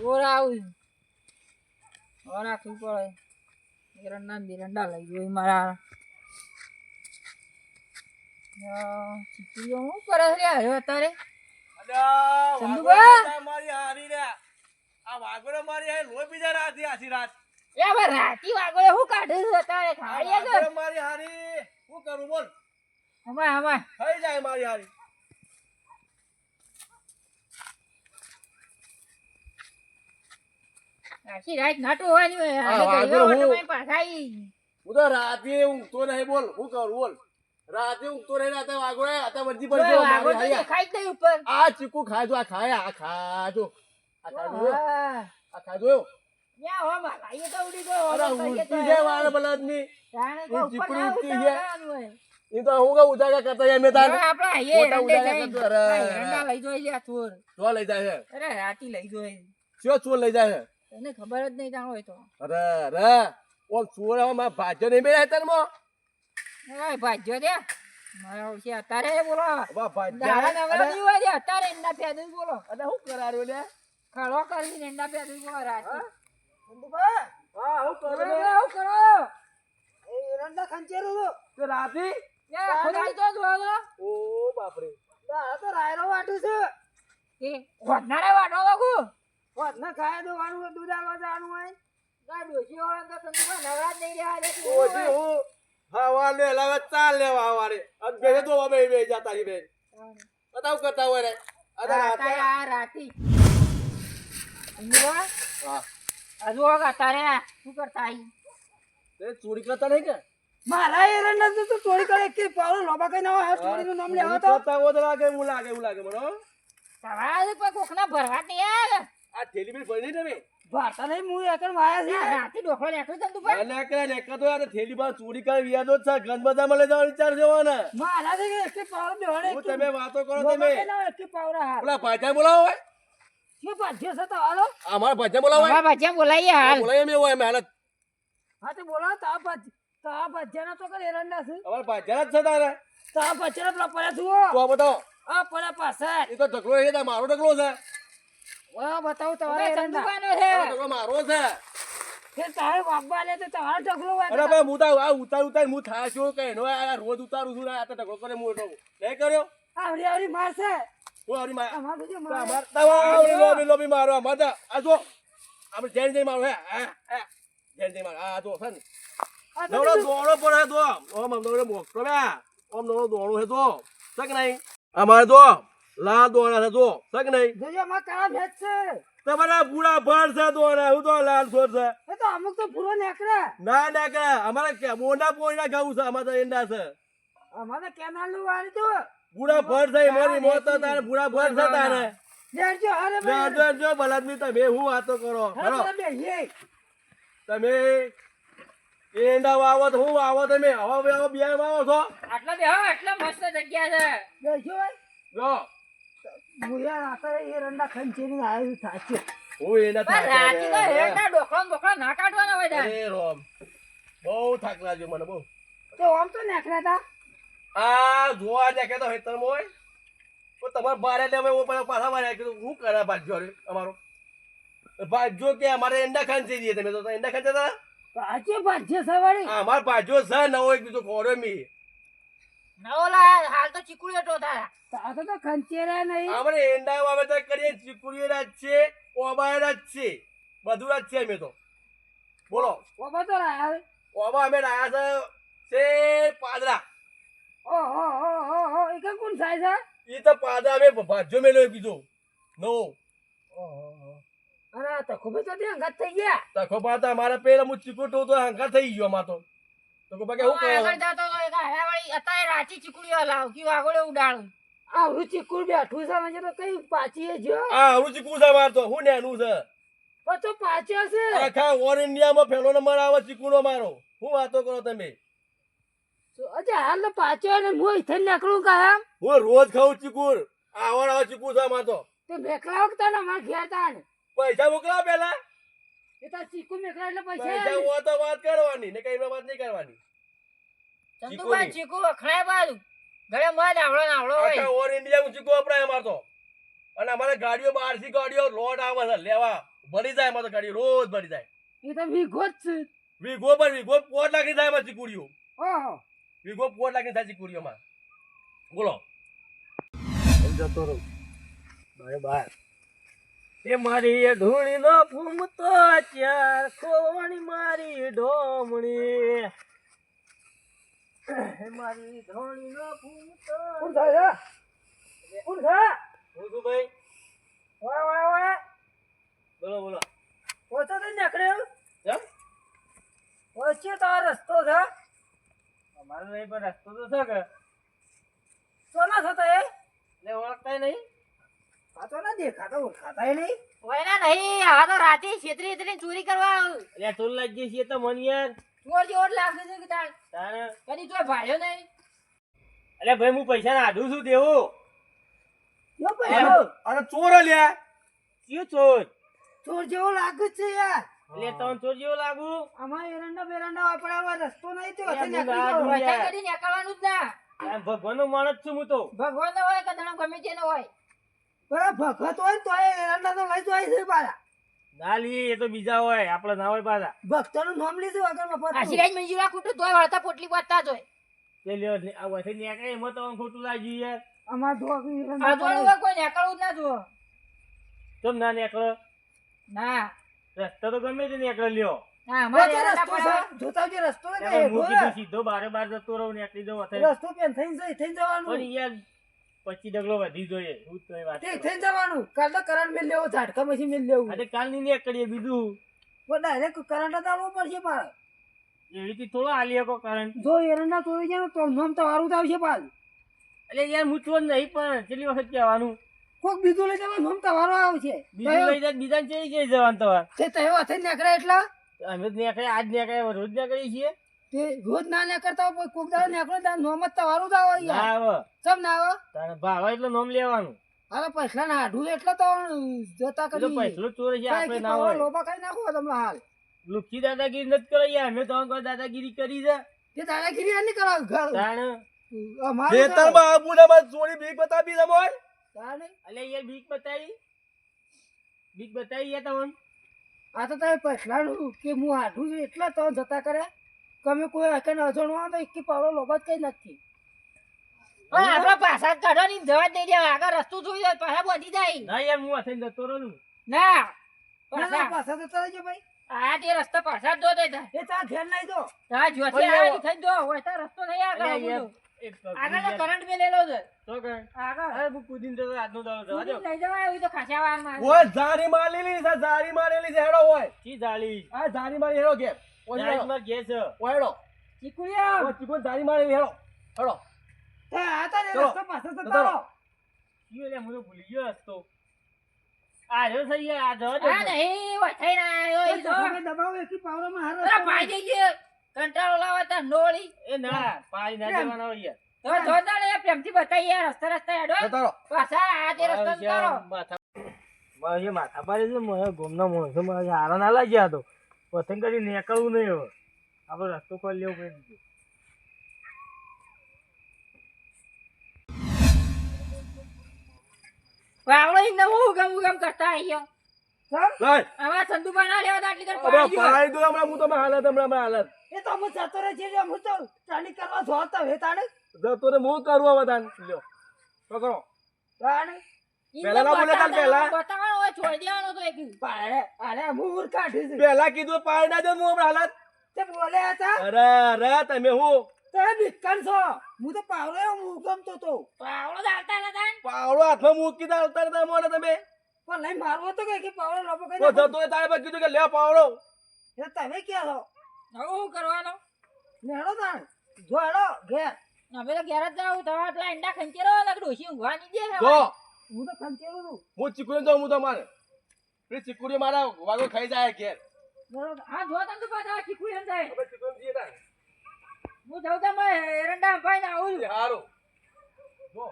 ચોર આવું ઓરા ખી પડે એરંડા બિરંડા લઈ ગયો મારા ચીકીઓ હું કરે છે અત્યારે ચંદુભા! મારી હારી રે. આ વાઘોડે મારી હારી લોહી પીધા રાતી આછી રાત. એ હવે રાતી વાગોળે શું કાઢે છે અત્યારે વાઘોડે મારી હારી. શું કરું બોલ? હમાય હમાય થઈ જાય મારી હારી. આખી રાત નાટો હોય હા, આજે વાગોળે ગયો હું- ઓટો પાછા ઈ. હું તો રાતે ઊંઘતો નહીં બોલ શું કરું બોલ. રાતે ઊંઘતો નહીં રાતે વાઘોડે આતા વર્દી પર જો જો વાગોળ મારી તો હારી. દેખાય જ નહીં ઉપર. આ ચીકુ ખાજો આ ખાય આ ખાજો આ ખાજો આ ખાજો ન્યા હો માં લાઈએ તો ઉડી ગયો અરે ઉડતી છે વાળ બળદની. જાણે એ કે ઉપર ચીકણી ના ઉડતી છે. એ તો હું કે ઉજાગા કરતા જાય તાર આપણે આઈએ મોટા એરંડે ઉડાડ્યા જઈને. કરતો, અરે, લઈ જોઈ લે આ ચોર લઈ જાય છે. અરે રાતી લઈ જોઈ. ચો ચોર લઈ જાય છે? તને ખબર જ નહીં જાણો હોય તો. અરે અરે ઓમ મારા ભાજ્ય નહીં બેઠા તને મો? એ ભાજ્યો દે. મારા ઓછી અત્યારે બોલો. દાડા નવરા નહીં દે અત્યારે એના પેદું બોલો. અને હું કરાર્યો લે? ખડો કરીને એના પેદું બોલો રાતી. હા? હું કરો? કરો કરો એરંડા ખંચેરો તો ઓ બાપરે. આ તો રાયરો વાટું છે. એ વાટો લાગુ ના ખાય દેવાનું દૂધ આલવા જવાનું હોય. ના ડોશી હોય તો સંદુભા નવરા જ નહીં રહેવા દેતી. ઓજી હું હવા લે લાવે ચાલ લેવા હવારે. અને બે તો અમે બે જતા રી બે બતાવ કરતા હોય રે અરે રાતે. રાતે આ રાતી. સંદુભા, હા. આ જુઓ શું કરતા આઈ? તે ચોરી કરતા નહીં કે? મારા તો ચોરી કરે કે પાવડો લોબા કઈ ના હોય ચોરીનું નામ લેવા તો. કરતા હોય તો લાગે એવું લાગે એવું લાગે મને સવારે કોઈ કોકના ભરવા નહીં આવે. આ થેલી ભરી નહીં તમે? ભાતા નહીં હું એકણ માયા છે. રાતે ડોકળો નીકળ્યો સંદુભા. અને કે નેકા તો યાર થેલી બા ચોરી કરી વ્યાજો જ છે. ગન બધા મળે જવાનો વિચાર છે ને મારા છે કે પાવર પાવડો બેવાડે હું તમે વાતો કરો તમે. એક પાવડા હાલ. પેલા ભાજા બોલાવો હોય શું પાછો છે તો હાલો. અમારા ભાજા બોલાવો હોય ભાજા ભજીયા બોલાઈએ હાલ. બોલાઈએ મે હોય મહેનત હા તો બોલો તા ભાજ તા પાછાના તો કરે એરંડા છે. અમાર ભાજા જ છે તારે. તા પાછાના પેલા પડ્યા છું તો આ બતાવો આ પડ્યા પાછળ. એ તો ઢગલો એ તો મારો ઢગલો છે. આ બતાવું તમારા સંદુભાનો છે. ઢગલો મારો છે. કે તારે વાગવા લે તો તમારા ઢગલો હોય અરે ભાઈ હું તો આ ઉતાર ઉતાર હું થાય છું કે એનો આ રોજ ઉતારું છું આ તો ઢગલો કરે હું એટલો નહીં કર્યો. આવડી આવડી મારશે. હું આવડી માર અમારું જે તો મારે. અમાર દવા લોબી લોબી મારો અમાર તો આ જો આપણે જૈન જઈ મારો હે હા હા. જૈન મારો આ જો છે ને. નવરો દોડો પર તો ઓમ નવરો મોકતો બે ઓમ નવરો દોડો હે તો છે નહીં? અમારે તો લાલ દોડા છે તો છે નહીં? જોજો માં કાળા ભેજ છે. તમારા પૂરા ભર છે દોડા હું તો લાલ છોર છે. એ તો અમુક તો પૂરો નેકરે ના નેકરે અમારે કે મોંડા પોઈના ગાવું છે અમારે તો એંડા છે. અમારે કેનાલનું વાળી તો પૂરા ભર છે મારી મોત તો તારે પૂરા ભર છે તારે. લેજો અરે જો ભાઈ. જો જો બલાદમી તમે હું વાતો કરો? હા, હેલો. તમે એંડા વાવો તો હું વાવો? તમે હવા બે વાવો છો? આટલા બેહો આટલા મસ્ત જગ્યા છે. જો જો. મુયા રાતે એ રંડા ખંચેરીને આવ્યું થાચે. હું એના રાતે તો હેરના ડોકળો ને બોકળો ના કાઢવાના હોય તાર. અરે રોમ. બહુ થાક લાગ્યો મને બહુ. તો આમ તો નીકળ્યા તા. આ જોવા દેખે તો હેતર મોય. તો તમારે બારે લે હવે હું પાછા પાછા બારે કીધું હું કરે ભાજ્યો રે અમારો? ભાજ્યો કે અમારે એંડા છે દીએ તમે તો. એંડા હતા પાછે ભાજ્ય સવારી? અમાર ભાજ્યો છે નવો એક બીજો કોરો મી. નવો લાયા, હાલ તો ચીકુડીઓ ટોતારા. આ તો ખંચેર્યા નહીં. અમારે એંડા વાવેતર કરીએ ચીકુડીએ રાજ છે ઓબાય રાજ છે. બધું રાજ છે અમે તો. બોલો. ઓબા તો રાયા. ઓબા અમે રાયા છે છે પાદરા. ઓહો, એ કે કોણ થાય છે? એ તો પાદરા અમે ભાજ્યો મેલો કીધો નવો અરે તખો તો ખૂબ જ તો અંગાત થઈ ગયા. તખો પાતા અમારે પેલા હું ચીકુટો તો હંકાર થઈ ગયો અમાર તો. તો કે શું હવે આગળ કરો તો એક હાયાવાળી અત્યારે રાચી ચીકુડીઓ લાવ કે આગળ ઉડાડું આવડું ચીકુર બેઠું છે મને તો કઈ પાછી જો આ હું ચીકુ છે મારતો હું નેનું છે? તો પાછો છે. આખા ઓલ ઇન્ડિયામાં ફેલો નંબર આવે ચીકુનો મારો. હું વાતો કરો તમે? અચ્છા હાલ તો પાછો ને હું ઇથે નીકળું કાયમ હું રોજ ખાઉં ચીકુડ. આવડ આવે ચીકુ છે મારતો તે. મેકલા વખતે ને અમારે ઘેર તા ને પૈસા મોકલાવ પેલા એ તો ચીકુ મેકલા એટલે પૈસા પૈસા આલે. તો વાત કરવાની ને કઈ વાત નહીં કરવાની. ચંદુભાઈ ચીકુ અખણાય બાજુ. ગળે મધ આવડો ને આવડો હોય. આખા ઓલ ઇન્ડિયામાં ચીકુ વપરાય અમાર તો. અને અમારે ગાડીઓ બહારથી ગાડીઓ લોટ આવે છે લેવા. ભરી જાય એમાં ગાડી રોજ ભરી જાય. એ તો વીઘો જ છે. વીઘો પર વીઘો પોટ લાગી જાય એમાં ચીકુડીઓ. ઓહો. વીઘો પોટ લાગી થાય ચીકુડીઓમાં. બોલો. જતો રહું. બારે બાર એ મારી એ ધૂણી નો ફૂમતો ચાર ખોવણી મારી ઢોમણી. એ મારી ધૂણી નો ફૂમતો કોણ થાય કોણ છે હું ભાઈ ઓય બોલો બોલો. ઓછો તો નીકળ્યો કેમ? ઓછે તો આ રસ્તો છે. અમારો નહીં પણ રસ્તો તો છે કે? સોના થતો એ? ઓળખતા નહીં? આ તો ના દેખાતો ઓળખાતા નહીં. કોઈના નહીં આ તો રાતે છેતરી છેતરી ચોરી કરવા એટલે ટોલ લાગી છીએ તો મન યાર. ચોર જેવો જ લાગે છે કે તાર તારે કદી તોય ભાળ્યો નહીં. એટલે ભાઈ હું પૈસા નાઢું છું દેવો. યો ચોર લ્યા કયું ચોર? ચોર જેવો લાગે છે યાર. એટલે ચોર જેવો લાગુ? અમારે એરંડા બેરંડા વાપરાવા રસ્તો નહીં તો નીકળવાનું જ ના. આમ ભગવાનનો માણસ છું હું તો. ભગવાન નો હોય કે ગમે તેનો હોય. ભગત હોય તો એ એરંડા તો લઈ જાય છે પાછા. ના લઈએ એ તો બીજા હોય આપડે ના હોય પાછા. ભક્તોનું નામ લીધું વગર મફત આશીર્વાદ મંજૂરા ખૂટું તોય વળતા પોટલી વાંચતા જ હોય. તે લ્યો આ એમાં તો ખોટું લાગ્યું યાર. અમાર આ કોઈ નીકળવું જ ના કેમ ના નીકળો? ના. રસ્તો તો ગમે તે નીકળે લ્યો. જોતા રસ્તો. સીધો બારે બાર જતો રહું નીકળી રસ્તો પેન થઈ જઈ થઈ જવાનું. યાર પચી ડગલો વધી જોઈએ હું તો વાત તે કરું. જવાનું. કાલ તો કરંટ મેલ લેવો ઝાટકા પછી મેલ લેવું. અરે કાલની કરીએ બીજું. પણ ડાયરેક્ટ કરંટ ડાળવો પડશે મારે. એવી રીતે થોડો આલી શકો કરંટ જો એરંડા તોડી જાય તો નામ તમારું જ આવશે પાલ એટલે યાર હું ચોર નહીં પણ કેટલી વખત કહેવાનું? કોક બીજું લઈ જવાનું નામ તમારો આવશે બીજું લઈ જાય બીજા જઈ જવાનું તમારે? તે તહેવાર થઈ નીકળે એટલા? અમે જ નીકળે આજ નીકળે રોજ નીકળીએ છીએ. તે રોજ ના ના કરતા હોય કોઈ કોક દાડો નીકળે ત્યાં નોમ જ તમારું જ આવે ના આવે. ચમ ના આવે? તારે ભાવ એટલે નોમ લેવાનું. અરે પૈસા ના હાડું એટલે તો જતા કરી. પૈસા ચોર છે આપણે ના હોય. લોબા ખાઈ નાખો તમને હાલ. લુખી દાદાગીરી નથી કરી યાર. અમે તો કોઈ દાદાગીરી કરી છે. તે દાદાગીરી એની કરાવ ઘર. તાણે. અમારું તાર બાબુ ના બસ ચોરી બીક બતાવી તમોય તાણ? અલે યાર બીક બતાવી. બીક બતાવી યાર તમને. આ તો તમે પૈસા કે હું હાડું છું એટલા તો જતા કરે. તમે કોઈ હકે અજણવા તો એકી પાવડો લોબા જ કઈ નથી. પણ આપડે પાછા કાઢો ની જવા જ દે આગળ રસ્તો જોઈ જાય પાછા બોધી જાય. ના યાર હું હાથે જતો રહું ના પાછા. પાછા જતો રહેજો ભાઈ. આ તે રસ્તા પાછા જો દે એ તા ધ્યાન નહીં દો આ જોથી પણ આ થઈ દો હોય તો રસ્તો નહીં આગળ તો. આગળ તો યાર. કરંટ છે. તો કર. આગળ. અરે હું કૂદીને જતો આજનો દાડો જવા દો. લઈ જવાય એવું તો ખાસા વારમાં ઓય જારી મારેલી છે જારી મારેલી છે હેડો હોય. શી જાળી? આ જારી મારી હેડો ઘેર. ઓય હેડો. જાળીમાં ઘેર છે. ઓય હેડો. ચીકુડિયા. ઓય ચીકુ જારી મારેલી હેડો. હેડો. એ આ તા રસ્તો. લે, મને ભૂલી ગયો રસ્તો. આ આ આ નહીં વઠાઈ ના ઈ તો. દબાવે હારો અરે ભાઈ કંટાળો લાવે તા નોળી. એ ના, પાડી ના હોય યાર. તો જોતા પ્રેમથી યાર રસ્તા રસ્તા હેડો. પાછા આ તે રસ્તો જ માથા મારે માથા પાડી છે મારા ગામના માણસો મારે હારા ના લાગ્યા તો. પતંગ કરી નીકળવું નહીં હવે. આપણે રસ્તો ખોલી લેવો પડી દીધો વાવડો ઈ નવું ઉગમ ઉગમ કરતા આયો આવા સંદુબા ના લેવા તો કર પાડી પાડી દો હમણાં હું તમે હાલત હમણાં હાલત. એ તો હું જતો રહે છે હું તો ચાલી કરવા જોતા હે તાણે. જતો ને હું કરું હવે લ્યો પકડો. તાણે. ઈ ના બોલે તાર પહેલા. હોય છોડી દેવાનો તો એક પાડે અરે મૂર કાઢી છે. પેલા કીધું પાડી ના દે હું હમણાં હાલત. તે બોલે હતા? અરે અરે તમે હું? તમે બિક્કન છો? હું તો પાવડો એવો મુગમતો તો વાવડો દાલતા હતા પાવડો હાથમાં મૂકી દાલતા હતા મોને તમે. પણ લઈ મારવો તો કે પાવડો લોબો કઈ તો જતો તારે પર કીધું કે લે પાવડો. એ તમે ક્યાં છો? નવું કરવાનો? નેડો તાણ જોડો હેડો ઘેર. અમે તો ઘેર જ જાવ તમારે પેલા ઈંડા ખંચેરો ને ડોશી ઊંઘવા નહીં દે જો હું તો ખંચેલું છું. હું ચીકુડી જાઉં હું તમારે. પેલી ચીકુડી મારા વાગો ખાઈ જાય ઘેર. નેડો હા જો તને તો પાછા શીખવું એમ જાય. હવે ચીકુડી જઈએ. હું જાઉં તમે એરંડા ભાઈ ને આવું એ સારું જો.